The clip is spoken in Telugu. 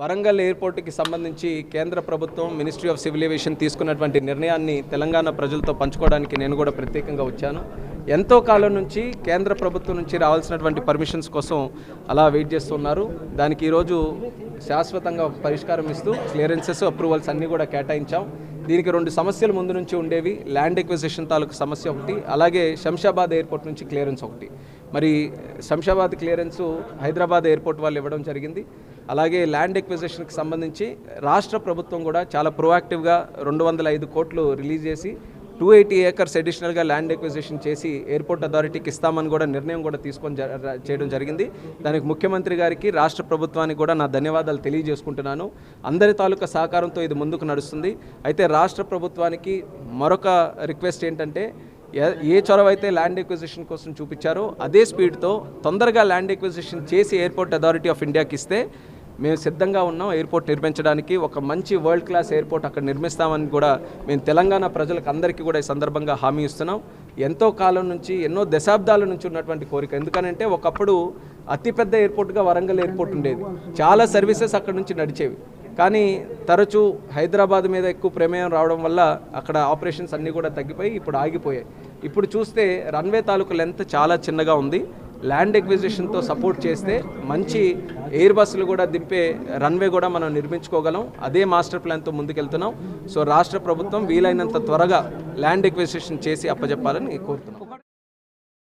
వరంగల్ ఎయిర్పోర్ట్కి సంబంధించి కేంద్ర ప్రభుత్వం మినిస్ట్రీ ఆఫ్ సివిల్ ఏవియేషన్ తీసుకున్నటువంటి నిర్ణయాన్ని తెలంగాణ ప్రజలతో పంచుకోవడానికి నేను కూడా ప్రత్యేకంగా వచ్చాను. ఎంతో కాలం నుంచి కేంద్ర ప్రభుత్వం నుంచి రావాల్సినటువంటి పర్మిషన్స్ కోసం అలా వెయిట్ చేస్తున్నారు. దానికి ఈరోజు శాశ్వతంగా పరిష్కారం ఇస్తూ క్లియరెన్సెస్ అప్రూవల్స్ అన్నీ కూడా కేటాయించాం. దీనికి రెండు సమస్యలు ముందు నుంచి ఉండేవి. ల్యాండ్ ఎక్విజిషన్ తాలూకు సమస్య ఒకటి. అలాగే శంషాబాద్ ఎయిర్పోర్ట్ నుంచి క్లియరెన్స్ ఒకటి. మరి శంషాబాద్ క్లియరెన్స్ హైదరాబాద్ ఎయిర్పోర్ట్ వాళ్ళు ఇవ్వడం జరిగింది. అలాగే ల్యాండ్ ఎక్విజిషన్కి సంబంధించి రాష్ట్ర ప్రభుత్వం కూడా చాలా ప్రొయాక్టివ్గా రెండు వందల ఐదు కోట్లు రిలీజ్ చేసి టూ ఎయిటీ ఏకర్స్ అడిషనల్గా ల్యాండ్ ఎక్విజిషన్ చేసి ఎయిర్పోర్ట్ అథారిటీకి ఇస్తామని కూడా నిర్ణయం కూడా తీసుకొని జ- చేయడం జరిగింది. దానికి ముఖ్యమంత్రి గారికి రాష్ట్ర ప్రభుత్వానికి కూడా నా ధన్యవాదాలు తెలియజేసుకుంటున్నాను. అందరి తాలూకా సహకారంతో ఇది ముందుకు నడుస్తుంది. అయితే రాష్ట్ర ప్రభుత్వానికి మరొక రిక్వెస్ట్ ఏంటంటే ఏ చొరవ అయితే ల్యాండ్ ఎక్విజిషన్ కోసం చూపించారో అదే స్పీడ్తో తొందరగా ల్యాండ్ ఎక్విజిషన్ చేసి ఎయిర్పోర్ట్ అథారిటీ ఆఫ్ ఇండియాకి ఇస్తే మేము సిద్ధంగా ఉన్నాం ఎయిర్పోర్ట్ నిర్మించడానికి. ఒక మంచి వరల్డ్ క్లాస్ ఎయిర్పోర్ట్ అక్కడ నిర్మిస్తామని కూడా మేము తెలంగాణ ప్రజలకు అందరికీ కూడా ఈ సందర్భంగా హామీ ఇస్తున్నాం. ఎంతో కాలం నుంచి ఎన్నో దశాబ్దాల నుంచి ఉన్నటువంటి కోరిక. ఎందుకనంటే ఒకప్పుడు అతిపెద్ద ఎయిర్పోర్ట్గా వరంగల్ ఎయిర్పోర్ట్ ఉండేది. చాలా సర్వీసెస్ అక్కడ నుంచి నడిచేవి. కానీ తరచూ హైదరాబాద్ మీద ఎక్కువ ప్రమేయం రావడం వల్ల అక్కడ ఆపరేషన్స్ అన్నీ కూడా తగ్గిపోయి ఇప్పుడు ఆగిపోయాయి. ఇప్పుడు చూస్తే రన్వే తాలూకు లెంత్ చాలా చిన్నగా ఉంది. ల్యాండ్ ఎక్విజిషన్తో సపోర్ట్ చేస్తే మంచి ఎయిర్ బస్సులు కూడా దింపే రన్వే కూడా మనం నిర్మించుకోగలం. అదే మాస్టర్ ప్లాన్తో ముందుకెళ్తున్నాం. సో రాష్ట్ర ప్రభుత్వం వీలైనంత త్వరగా ల్యాండ్ ఎక్విజిషన్ చేసి అప్పజెప్పాలని కోరుతున్నాం.